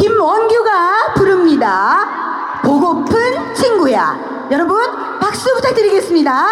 김원규가 부릅니다. 보고픈 친구야. 여러분 박수 부탁드리겠습니다.